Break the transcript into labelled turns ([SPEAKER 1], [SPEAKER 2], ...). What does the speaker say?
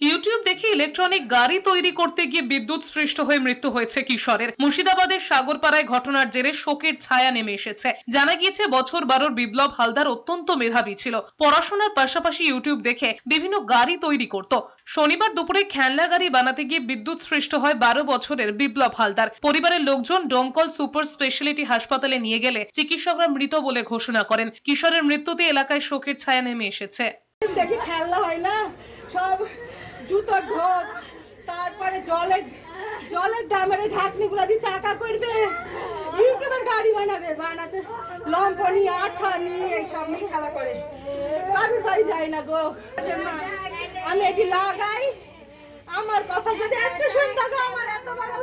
[SPEAKER 1] YouTube দেখে electronic গাড়ি তৈরি করতে গিয়ে বিদ্যুৎ সৃষ্ট হয়ে মৃত্যু হয়েছে কিশোরের। মুর্শিদাবাদের সাগরপাড়ায় ঘটনার জেরে শোকের ছায়া নেমে এসেছে। জানা গিয়েছে, বছর বারোর বিপ্লব হালদার অত্যন্ত মেধাবী ছিল। পড়াশোনার পাশাপাশি ইউটিউব দেখে বিভিন্ন গাড়ি তৈরি করত। শনিবার দুপুরে খেলনা গাড়ি বানাতে গিয়ে বিদ্যুৎ সৃষ্ট হয় বারো বছরের বিপ্লব হালদার। পরিবারের লোকজন ডোমকল সুপার স্পেশালিটি হাসপাতালে নিয়ে গেলে চিকিৎসকরা মৃত বলে ঘোষণা করেন। কিশোরের মৃত্যুতে এলাকায় শোকের ছায়া নেমে এসেছে।
[SPEAKER 2] দেখি খেলনা হয় না, সব জুতোর ঢোক তারপরে জলের জলের ডামের ঢাকনিগুলো দিয়ে চাকা করবে। ইউটিউবের গাড়ি বানাবে বানাতে। লম্পনি আঠা নিয়ে এইসব নিয়ে খেলা করে। কারুর বাড়ি যায় না গো। মা, আমি এটি লাগাই। আমার কথা যদি একটু শুনতে আমার এত বড়